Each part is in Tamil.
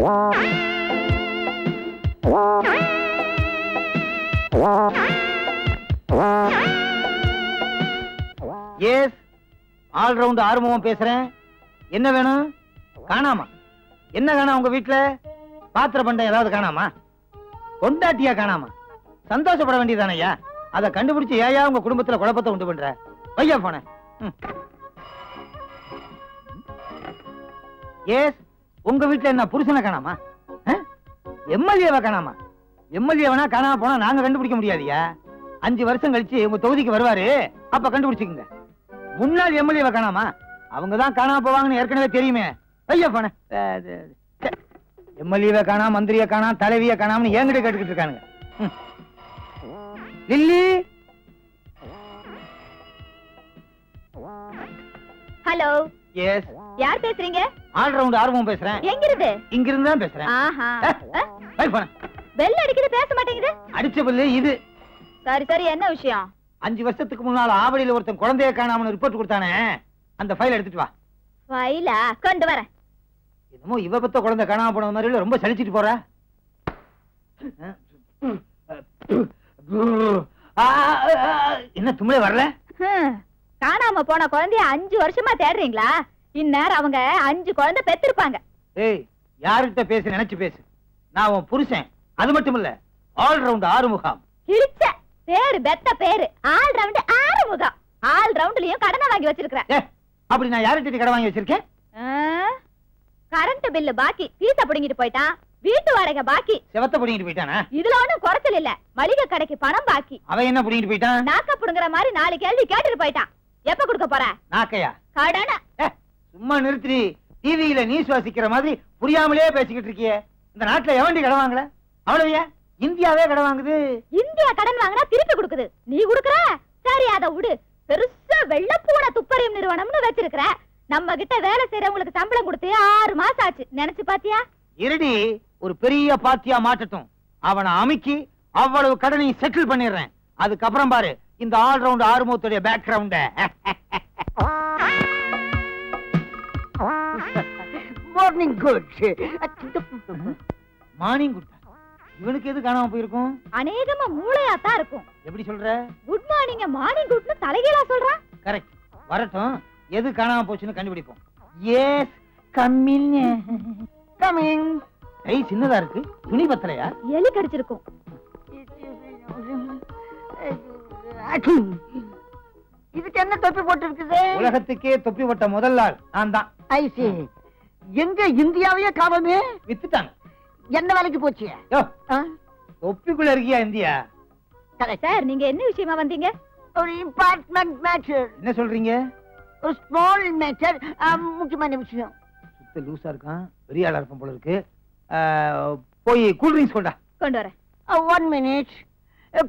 எஸ் ஆல் ரவுண்ட் ஆறுமுகம் பேசுறேன். என்ன வேணும்? காணாமா? என்ன காணா உங்க வீட்டுல பாத்திர பண்டம் ஏதாவது காணாமா? கொண்டாட்டியா காணாமா? சந்தோஷப்பட வேண்டியதானய்யா? அதை கண்டுபிடிச்சு ஏயா உங்க குடும்பத்துல குழப்பத்தை உண்டு பண்ற? வையா போன எஸ் உங்க வீட்ல என்ன புருஷனை காணாமா? எம்எல்ஏவை காணாமா? எம்எல்ஏவனா காணாம போனா நாங்க கண்டுபிடிக்க முடியாதுயா? அஞ்சு வருஷம் கழிச்சு உங்க தொகுதிக்கு வருவாரு அப்ப கண்டுபிடிச்சுக்குங்க. முன்னாள் எம்எல்ஏவை காணாமா? அவங்க தான் காணாம போவாங்கன்னு ஏற்கனவே தெரியுமே. ஐயா போன. எம்எல்ஏவை காணாம மந்திரியை காணாம தலைவியை காணாமன்னு என்கிட்ட கேட்டுக்கிட்டு இருக்கானுங்க. லில்லி! ஹலோ. எஸ் யார் பேசுறீங்க? ஆல் ரவுண்ட் ஆர்வம் பேசுறேன் எங்க இருந்து இங்க இருந்து தான் பேசுறேன் ஆஹா போன பெல் அடிக்குது பேச மாட்டேங்குது அடிச்ச பில்லு இது சரி சரி என்ன விஷயம் அஞ்சு வருஷத்துக்கு முன்னால ஆவடியில ஒருத்தன் குழந்தைய காணாமனு ரிப்போர்ட் கொடுத்தானே அந்த ஃபைல் எடுத்துட்டு வா ஃபைலா கொண்டு வரேன் என்னமோ இவ பத்த குழந்தை காணாம போன மாதிரி ரொம்ப சலிச்சிட்டு போற என்ன தும்ளே வரல காணாம போன குழந்தைய அஞ்சு வருஷமா தேடுறீங்களா இந்நேரம் அவங்க அஞ்சு குழந்தை பெத்திருப்பாங்க. ஏய் யார்கிட்ட பேசு நினைச்சு பேசு. நான் உன் புருஷன். அது மட்டும் இல்ல ஆல் ரவுண்ட் ஆறுமுகம். கிழிச்ச பேரு பெத்த பேரு ஆல் ரவுண்ட் ஆறு முகம் ஆல் ரவுண்ட்லயும் கடனை வாங்கி வச்சிருக்கிறேன். அப்படி நான் யார்கிட்ட கடை வாங்கி வச்சிருக்கேன்? கரண்ட் பில்லு பாக்கி பீச புடுங்கிட்டு போயிட்டான். வீட்டு வாடகை பாக்கி. செவத்த புடிங்கிட்டு போயிட்டானா? இதுல ஒண்ணும் குறைச்சல் இல்ல. மளிகை கடைக்கு பணம் பாக்கி. அவன் என்ன புடிங்கிட்டு போயிட்டான்? நாக்க புடுங்குற மாதிரி நாலு கேள்வி கேட்டுட்டு போயிட்டான். எப்ப கொடுக்க போற? நாக்கையா? கடனை. சும்மா நிறுத்தி டிவியில நியூஸ் வாசிக்கிற மாதிரி புரியாமலே பேசிக்கிட்டு இருக்கியே. இந்த நாட்டுல எவண்டி கடை வாங்கல? அவ்வளவுயா இந்தியாவே கடை வாங்குது. இந்தியா கடன் வாங்கினா திருப்பி கொடுக்குது. நீ குடுக்குற? சரி அத விடு. பெருசா வெள்ளப்பூன துப்பறியும் நிறுவனம்னு வச்சிருக்கிற. நம்ம கிட்ட வேலை செய்யறவங்களுக்கு சம்பளம் கொடுத்து ஆறு மாசம் ஆச்சு. நினைச்சு பாத்தியா? இருடி ஒரு பெரிய பாத்தியா மாட்டட்டும். அவனை அமுக்கி அவ்வளவு கடனையும் செட்டில் பண்ணிடுறேன். அதுக்கப்புறம் பாரு இந்த all round ஆறுமுகத்துடைய background morning good morning good இவனுக்கு எது காணாம போயிருக்கும்? அநேகமா மூளையா தான் இருக்கும். எப்படி சொல்ற? குட் மார்னிங் மார்னிங் குட்னு தலைகீழா சொல்றான் கரெக்ட் வரட்டும். எது காணாம போச்சுன்னு கண்டுபிடிப்போம். எஸ் கம்மிங் கமிங் கை சின்னதா இருக்கு. துணி பத்தலையா? எலி கடிச்சிருக்கும். இதுக்கு என்ன தொப்பி போட்டு இருக்குது உலகத்துக்கே தொப்பி போட்ட முதல் ஆள் நான் தான். ஐசி எங்க இந்தியாவையே காவமே வித்துட்டாங்க. என்ன வேலைக்கு போச்சு? யோ தொப்பிக்குள்ள இருக்கியா இந்தியா? சார் நீங்க என்ன விஷயமா வந்தீங்க? ஒரு இம்பார்ட்மெண்ட் மேட்டர் என்ன சொல்றீங்க? ஒரு ஸ்மால் மேட்டர். முக்கியமான விஷயம். சுத்த லூசா இருக்கான். பெரிய ஆளா இருப்பான் போல இருக்கு. போய் கூல் ட்ரிங்க்ஸ் கொண்டா. கொண்டு வரேன். ஒன் மினிட்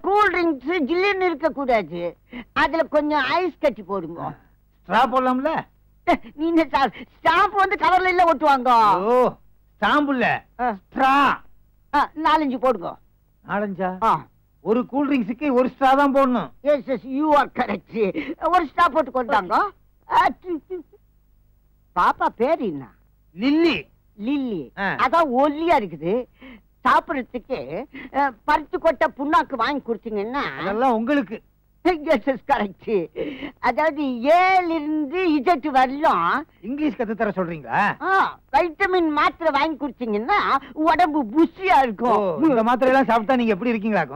கூல் ட்ரிங்க்ஸ் ஜில்லுன்னு இருக்க கூடாது அதுல கொஞ்சம் ஐஸ் கட்டி போடுங்க. ஸ்ட்ரா போடலாம்ல? நீ என்ன சார் ஸ்டாம்ப் வந்து கவர்ல இல்ல ஒட்டுவாங்க. ஓ ஸ்டாம்புல்ல ஆ, ஸ்ட்ரா நாலஞ்சு போடுங்க. நாலஞ்சா? ஒரு கூல் ட்ரிங்க்ஸுக்கு ஒரு ஸ்ட்ரா தான் போடணும். S S U R correct ஒரு ஸ்டாப் போட்டு கொண்டாங்க. பாப்பா பேர் என்ன? லில்லி. லில்லி. அதான் ஒல்லியா இருக்குது. சாப்பிடறதுக்கு அஹ், பருத்தி கொட்டை புண்ணாக்கு வாங்கி கொடுத்தீங்கன்னா அதெல்லாம் உங்களுக்கு. அதாவது ஏல இருந்து இஜெட் வரலாம். இங்கிலீஷ் கத்து தர சொல்றீங்களா வைட்டமின் மாத்திரை வாங்கி கொடுத்தீங்கன்னா உடம்பு புஷியா இருக்கும். இந்த மாத்திரை எல்லாம் சாப்பிட்டா நீங்க எப்படி இந்தாங்க,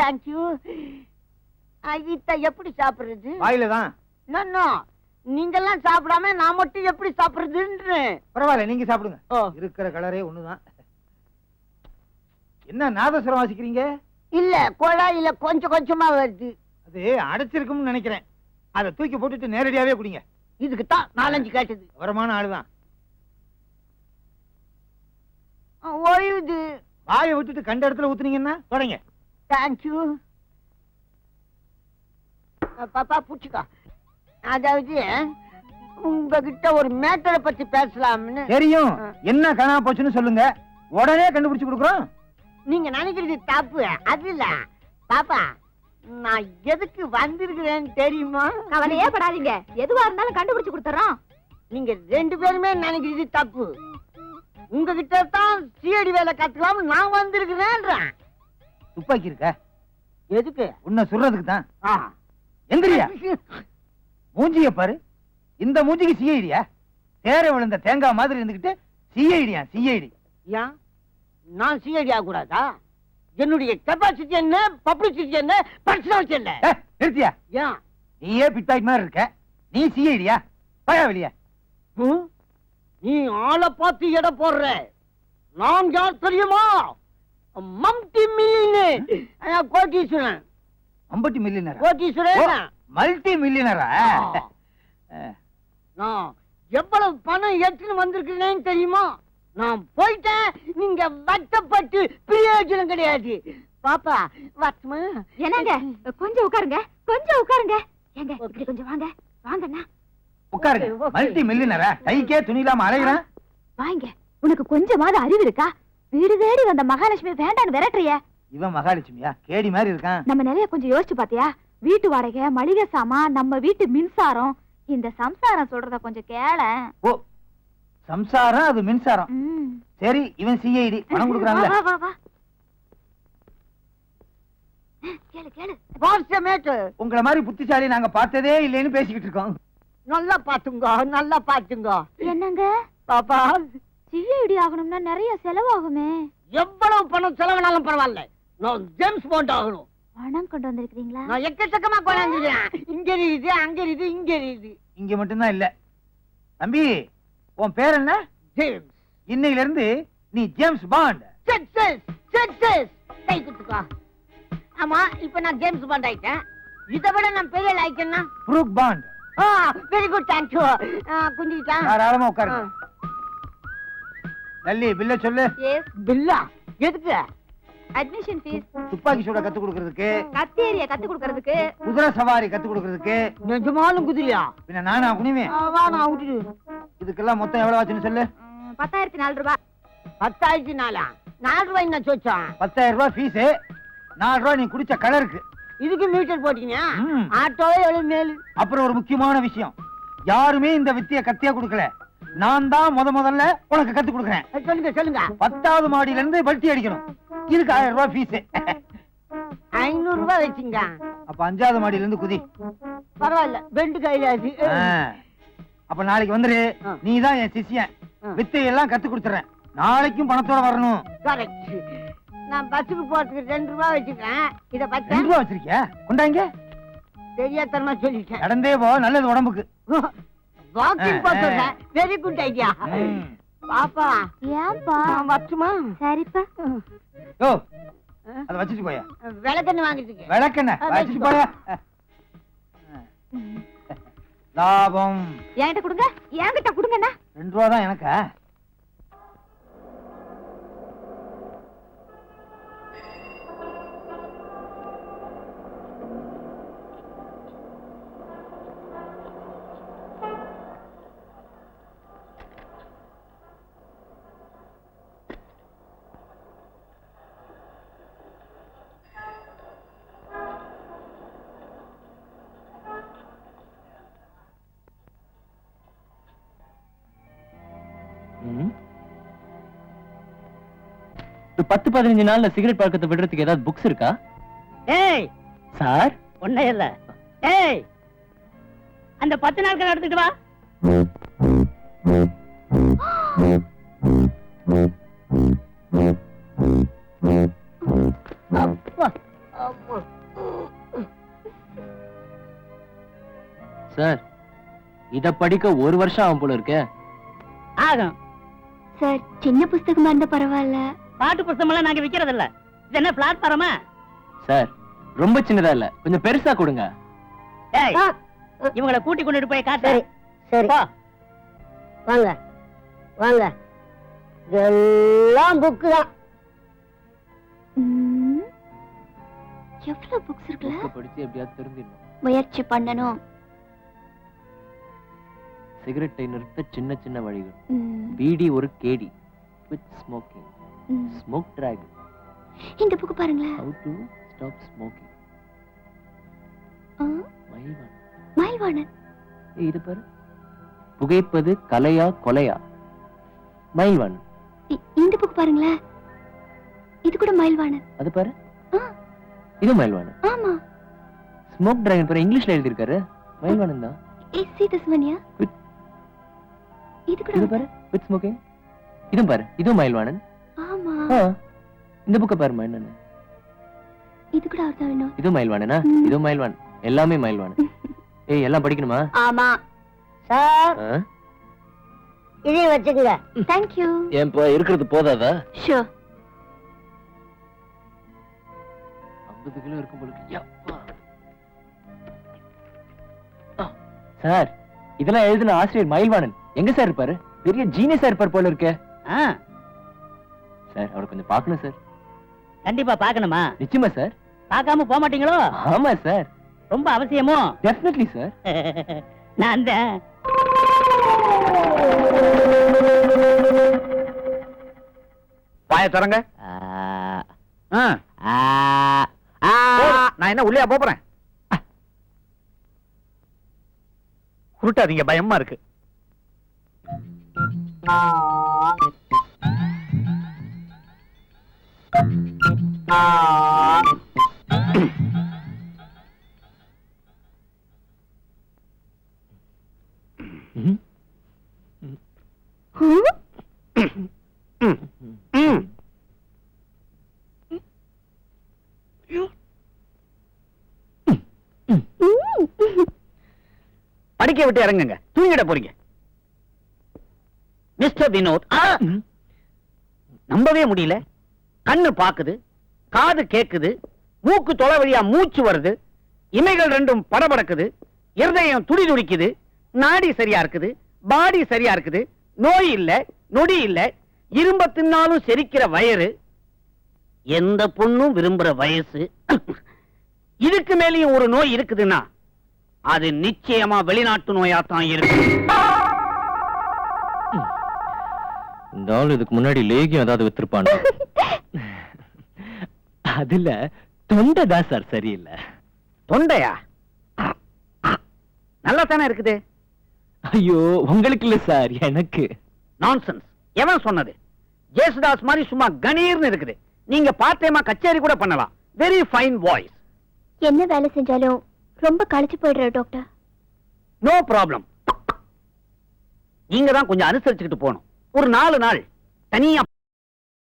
தேங்க்யூ இத்த எப்படி சாப்பிடுறது? வாயில தான் நோ. நீங்கெல்லாம் சாப்பிடாம நான் மட்டும் எப்படி சாப்பிடுறதுன்னு. பரவாயில்ல நீங்க சாப்பிடுங்க. இருக்கிற கலரே ஒண்ணுதான். என்ன நாதஸ்வரம் வாசிக்கிறீங்க? இல்ல குழாயில கொஞ்சம் கொஞ்சமா வருது. அது அடைச்சிருக்கும்னு நினைக்கிறேன். அதை தூக்கி போட்டுட்டு நேரடியாவே குடிங்க. இதுக்கு தான் நாலஞ்சு கேட்டது. விவரமான ஆளுதான். ஓய்வுது. வாயை விட்டுட்டு கண்ட இடத்துல ஊத்துனீங்கன்னா தொடங்க. தேங்க்யூ பாப்பா பூச்சிக்கா அதாவது உங்ககிட்ட ஒரு மேட்டரை பத்தி பேசலாம்னு. தெரியும். என்ன காணாம போச்சுன்னு சொல்லுங்க. உடனே கண்டுபிடிச்சு கொடுக்குறோம். நீங்க நினைக்கிறது தப்பு அது இல்ல பாப்பா நான் எதுக்கு வந்திருக்கிறேன்னு தெரியுமா? கவலையே படாதீங்க. எதுவா இருந்தாலும் கண்டுபிடிச்சு கொடுத்துறோம். நீங்க ரெண்டு பேருமே நினைக்கிறது தப்பு. உங்ககிட்ட தான் சிஐடி வேலை கத்துக்கலாம் நான் வந்திருக்கிறேன்றேன். துப்பாக்கி இருக்க? எதுக்கு? உன்னை சொல்றதுக்கு தான். ஆ. எந்திரியா? மூஞ்சிய பாரு. இந்த மூஞ்சிக்கு சிஐடியா? தேர விழுந்த தேங்காய் மாதிரி இருந்துகிட்டு சிஐடியா சிஐடி. ஏன் நான் சிஐடி ஆகக்கூடாதா? என்னுடைய கெப்பாசிட்டி என்ன? பப்ளிசிட்டி என்ன? பர்சனாலிட்டி என்ன? நிறுத்தியா? ஏன்? நீயே பிட்பாக்கெட் மாதிரி இருக்க. நீ சிஐடியா? பயா வெளிய. ம்? நீ ஆளை பார்த்து எடை போடுற. நான் யார் தெரியுமா? மம்டி மில்லியனு. கோட்டீஸ்வரன்? ஐம்பத்தி மில்லியனரா? கோட்டீஸ்வரன் மல்டி மில்லியனரா. நான் எவ்வளவு பணம் எடுத்துன்னு வந்திருக்கிறேன்னு தெரியுமா? நான் போயிட்டேன் நீங்க வட்டப்பட்டு பிரயோஜனம் கிடையாது. பாப்பா வட்டமா என்னங்க? கொஞ்சம் உட்காருங்க. கொஞ்சம் உட்காருங்க. ஏங்க இப்படி கொஞ்சம் வாங்க. வாங்கண்ணா. உட்காருங்க. மல்டி மில்லியனரா கைக்கே துணி இல்லாம அலைகிறான் வாங்க. உனக்கு கொஞ்சமாவது அறிவு இருக்கா? வீடு தேடி வந்த மகாலட்சுமி வேண்டான்னு விரட்டுறிய. இவன் மகாலட்சுமியா? கேடி மாதிரி இருக்கான். நம்ம நிலைய கொஞ்சம் யோசிச்சு பாத்தியா? வீட்டு வாடகை மளிகை சாமான் நம்ம வீட்டு மின்சாரம். இந்த சம்சாரம் சொல்றத கொஞ்சம் கேள ஓ சம்சாரம் அது மின்சாரம். சரி இவன் சிஐடி பணம் கொடுக்குறான்ல. வா, வா, வா. கேளு கேளு. வாட்ஸ்அமேட்டு உங்களை மாதிரி புத்திசாலி நாங்க பார்த்ததே இல்லைன்னு பேசிக்கிட்டு இருக்கோம். நல்லா பாத்துங்க நல்லா பாத்துங்க என்னங்க? பாப்பா. சிஐடி ஆகணும்னா நிறைய செலவாகுமே. எவ்வளவு பணம் செலவுனாலும் பரவாயில்ல. நான் ஜேம்ஸ் பாண்ட் ஆகணும். பணம் கொண்டு வந்திருக்கீங்களா நான் எக்கச்சக்கமா கொண்டாந்துருக்கேன் இங்க இருக்குது அங்க இருக்குது இங்க இருக்குது. இங்க மட்டும்தான் இல்ல. தம்பி உன் பேர் என்ன? ஜேம்ஸ். இன்னையில இருந்து நீ ஜேம்ஸ் பாண்ட். சக்சஸ் சக்சஸ் கை குத்துக்கோ ஆமா இப்ப நான் ஜேம்ஸ் பாண்ட் ஆயிட்டேன். இதை விட நான் பெரிய லாய்க்கன்னா புரூக் பாண்ட். ஆ வெரி குட் தேங்க்யூ குஞ்சிக்கிட்டா தாராளமா உட்காருங்க. லல்லி பில்ல சொல்லு. எஸ் பில்லா? எதுக்கு? அட்மிஷன் ஃபீஸ் துப்பாக்கி சூட கத்து கொடுக்கறதுக்கு கத்தேரிய கத்து கொடுக்கறதுக்கு. குதிரை சவாரி கத்து கொடுக்கறதுக்கு. நிஜமாலும் குதிரையா? பின்ன நானா குனிவேன்? ஆ, வா நான் விட்டுடு இதுக்கெல்லாம் மொத்தம் எவ்வளவு ஆச்சுன்னு சொல்லு. பத்தாயிரத்தி நாலு ரூபாய். பத்தாயிரத்தி நாலா? நாலு ரூபாய் நான் சொச்சான் பத்தாயிரம் ரூபாய் ஃபீஸ் நாலு ரூபாய் நீ குடிச்ச கலருக்கு. இதுக்கு மீட்டர் போட்டீங்க. ஆட்டோவே எவ்வளவு மேலு? அப்புறம் ஒரு முக்கியமான விஷயம். யாருமே இந்த வித்திய கத்தியா கொடுக்கல. நான் தான் முத முதல்ல உனக்கு கத்து கொடுக்குறேன். சொல்லுங்க சொல்லுங்க. பத்தாவது மாடியில இருந்து பல்ட்டி அடிக்கணும். இதுக்கு ஆயிரம் ரூபாய் ஃபீஸ் ஐநூறு ரூபாய் வச்சுங்க. அப்ப அஞ்சாவது மாடியில இருந்து குதி. பரவாயில்ல ரெண்டு கையில. அப்ப நாளைக்கு வந்துரு. ஆ. நீ தான் என் சிஷ்யன். ஆ. வித்தையெல்லாம் கத்து கொடுத்துறேன். நாளைக்கும் பணத்தோட வரணும். கரெக்ட் நான் பஸ்ஸுக்கு போறதுக்கு ரெண்டு ரூபாய் வச்சுக்கிறேன். இத ரெண்டு பத்தி ரூபா வச்சிருக்கியா? கொண்டாங்க. தெரியாதனமா சொல்லிட்டேன். நடந்தே போ நல்லது உடம்புக்கு. வாக்கிங் போறேன். Very good idea. பாப்பா. ஏன்பா? நான் வரட்டுமா? சரிப்பா. யோ அத வச்சுட்டு போயா? விளக்கண்ணு வாங்கிட்டு விளக்கெண்ண? வச்சுட்டு. போயா லாபம். என்கிட்ட கொடுங்க. என்கிட்ட கொடுங்கண்ணா. ரெண்டு ரூபா தான் எனக்கா. பத்து பதினஞ்சு நாள்ல சிகரெட் பழக்கத்தை விடுறதுக்கு ஏதாவது புக்ஸ் இருக்கா? ஏய்! சார்? ஒண்ணே இல்ல. ஏய்! அந்த பத்து நாட்கள் எடுத்துட்டு வா. சார் இத படிக்க ஒரு வருஷம் ஆகும் போல இருக்கே. ஆகும். சார் சின்ன புஸ்தகமா இருந்தா பரவாயில்ல. பாட்டு புஸ்தகம் எல்லாம் நாங்க விக்கிறது இல்ல இது என்ன பிளாட்ஃபார்மா சார் ரொம்ப சின்னதா இல்ல. கொஞ்சம் பெருசா கொடுங்க. ஏய் இவங்களை கூட்டி கொண்டுட்டு போய் காட்டு. சரி. வாங்க வாங்க. எல்லாம் புக்கு தான். ம், எவ்வளவு புக்ஸ் இருக்குல்ல? படிச்சு எப்படியாவது தெரிஞ்சிடணும். முயற்சி பண்ணணும். சிகரெட்டை நிறுத்த சின்ன சின்ன வழிகள். ம், பீடி ஒரு கேடி. Quit smoking. ஸ்மோக் டிராகன் இந்த புக்கு பாருங்களேன். How to stop smoking Mayilvanan. ஏய் இது பாரு. புகைப்பது கலையா கொலையா? மயில்வாணன் இந்த புக் பாருங்களேன். இது கூட மயில்வாணன். அது பாரு. இது மயில்வாணன். ஆமா. ஸ்மோக் டிராகன் பாரு இங்கிலீஷ்ல எழுதியிருக்காரு. மயில்வாணன் தான். Is see this one yeah With- இது கூட இது பாரு. வித் ஸ்மோக்கிங் இதுவும் பாரு. இதுவும் மயில்வாணன். இந்த புக்கை பாருமா என்னன்னு. இது கூட அவர் தான் வேணும். இதுவும் மயில்வாணனா ம். இதுவும் மயில்வான். எல்லாமே மயில்வாணன் ஏய் எல்லாம் படிக்கணுமா? ஆமா. சார்? இதையும் வச்சுக்கோங்க. தேங்க் யூ ஏன்பா இருக்கிறது போதாதா? ஷூர் ஐம்பது கிலோ இருக்கும் போல இருக்கு. யப்பா. ஆ, சார் இதெல்லாம் எழுதின ஆசிரியர் மயில்வாணன். எங்க சார் இருப்பாரு? பெரிய ஜீனியஸா இருப்பார் போல இருக்கே. ஆ, சார். அவரை கொஞ்சம் பார்க்கணும் சார். கண்டிப்பா பார்க்கணுமா? நிச்சயமா சார். பார்க்காம போக மாட்டீங்களோ? ஆமா சார். ரொம்ப அவசியமோ? Definitely sir. நான் அந்த வாய தரங்க நான் என்ன உள்ளே போறேன்? உருட்டாதீங்க பயமா இருக்கு. படிக்க விட்டு இறங்குங்க. தூங்கிட போறீங்க. மிஸ்டர் வினோத்! நம்பவே முடியல. கண்ணு பாக்குது. காது கேக்குது மூக்கு தொலை வழியா மூச்சு வருது இமைகள் ரெண்டும் படபடக்குது இருதயம் துடி துடிக்குது நாடி சரியா இருக்குது பாடி சரியா இருக்குது நோய் இல்ல நொடி இல்ல இரும்ப தின்னாலும் செரிக்கிற வயறு எந்த பொண்ணும் விரும்புற வயசு இதுக்கு மேலேயும் ஒரு நோய் இருக்குதுன்னா அது நிச்சயமா வெளிநாட்டு நோயா தான் இருக்கு இந்த ஆள் இதுக்கு முன்னாடி லேகியம் ஏதாவது வித்திருப்பான்? அதுல தொண்டை தான் சார் சரியில்லை. தொண்டையா? நல்லா தானே இருக்குது? ஐயோ உங்களுக்கு இல்ல சார் எனக்கு. நான்சென்ஸ் எவன் சொன்னது? ஜேசுதாஸ் மாதிரி சும்மா கணீர்னு இருக்குது. நீங்க பார்ட் டைமா கச்சேரி கூட பண்ணலாம். வெரி ஃபைன் வாய்ஸ் என்ன வேலை செஞ்சாலும் ரொம்ப களைச்சு போயிடுற டாக்டர். நோ ப்ராப்ளம் நீங்க தான் கொஞ்சம் அனுசரிச்சுக்கிட்டு போகணும். ஒரு நாலு நாள் தனியா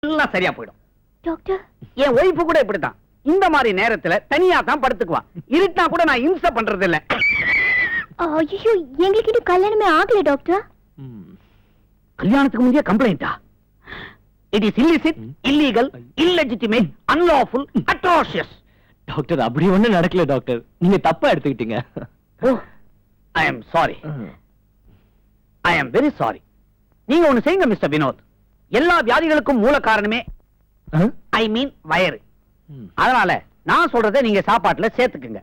எல்லாம் சரியா போயிடும். டாக்டர்? என் ஒய்ஃபு கூட இப்படித்தான். இந்த மாதிரி நேரத்துல தனியா தான் படுத்துக்குவா. இருட்டா கூட நான் இம்சை பண்றது இல்ல ஐயோ எங்களுக்கு இன்னும் கல்யாணமே ஆகல டாக்டர். கல்யாணத்துக்கு முந்தைய கம்ப்ளைண்டா it is illicit illegal illegitimate unlawful atrocious doctor அப்படி ஒண்ணும் நடக்கல டாக்டர். நீங்க தப்பா எடுத்துக்கிட்டீங்க. I am sorry I am very sorry நீங்க ஒண்ணு செய்யுங்க மிஸ்டர் வினோத். எல்லா வியாதிகளுக்கும் மூல காரணமே ஐ மீன் வயறு. அதனால நான் சொல்றதை நீங்க சாப்பாட்டுல சேர்த்துக்குங்க.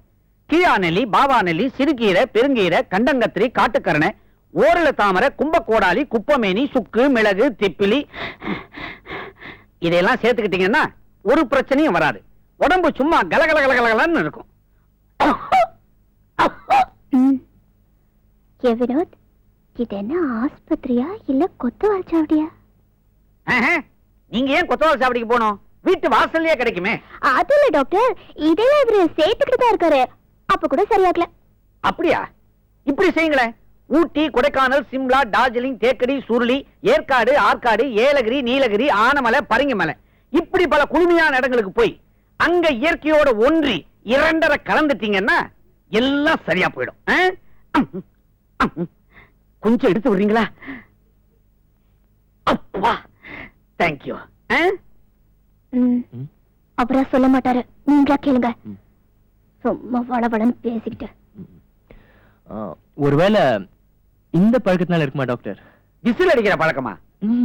கீழா நெல்லி பாபா நெல்லி சிறுகீரை பெருங்கீரை கண்டங்கத்திரி காட்டுக்கரணை ஓரல தாமரை கும்பக்கோடாலி குப்பமேனி சுக்கு மிளகு திப்பிலி. இதையெல்லாம் சேர்த்துக்கிட்டீங்கன்னா ஒரு பிரச்சனையும் வராது. உடம்பு சும்மா கலகலகலகலன்னு இருக்கும். ஏ வினோத் இது என்ன ஆஸ்பத்திரியா இல்ல கொத்து வாச்சாவடியா ஆஹா, நீங்க ஏன் கொத்தவால் சாவடிக்கு போகணும் வீட்டு வாசல்லயே கிடைக்குமே. அது இல்ல டாக்டர். இதெல்லாம் இவரு சேர்த்துக்கிட்டு தான் இருக்காரு. அப்ப கூட சரியாகல. அப்படியா? இப்படி செய்யுங்களேன் ஊட்டி கொடைக்கானல் சிம்லா டார்ஜிலிங் தேக்கடி சுருளி ஏற்காடு ஆற்காடு ஏலகிரி நீலகிரி ஆனமலை பரங்கிமலை. இப்படி பல குளுமையான இடங்களுக்கு போய் அங்க இயற்கையோட ஒன்றி இரண்டரை கலந்துட்டீங்கன்னா எல்லாம் சரியா போயிடும்? கொஞ்சம் எடுத்து விடுறீங்களா? அப்பா! தேங்க்யூ. அப்புறம் சொல்ல மாட்டாரு. நீங்களா கேளுங்க. சும்மா வளவளன்னு பேசிக்கிட்டு. ஆ, ஒருவேளை இந்த பழக்கத்தினால இருக்குமா டாக்டர்? விசில் அடிக்கிற பழக்கமா?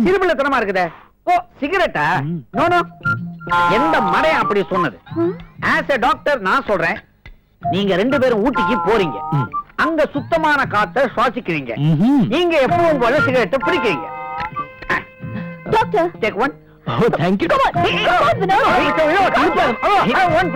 சிறுபிள்ளைத்தனமா இருக்குதே. ஓ சிகரெட்டா. No no. எந்த மடையன் அப்படி சொன்னது. ஆஸ் எ டாக்டர் நான் சொல்றேன். நீங்க ரெண்டு பேரும் ஊட்டிக்கு போறீங்க. அங்க சுத்தமான காத்தை சுவாசிக்கிறீங்க. நீங்க எப்பவும் போல சிகரெட்டை பிடிக்கிறீங்க. Doctor take one oh thank you Come on, come on, Vinod. One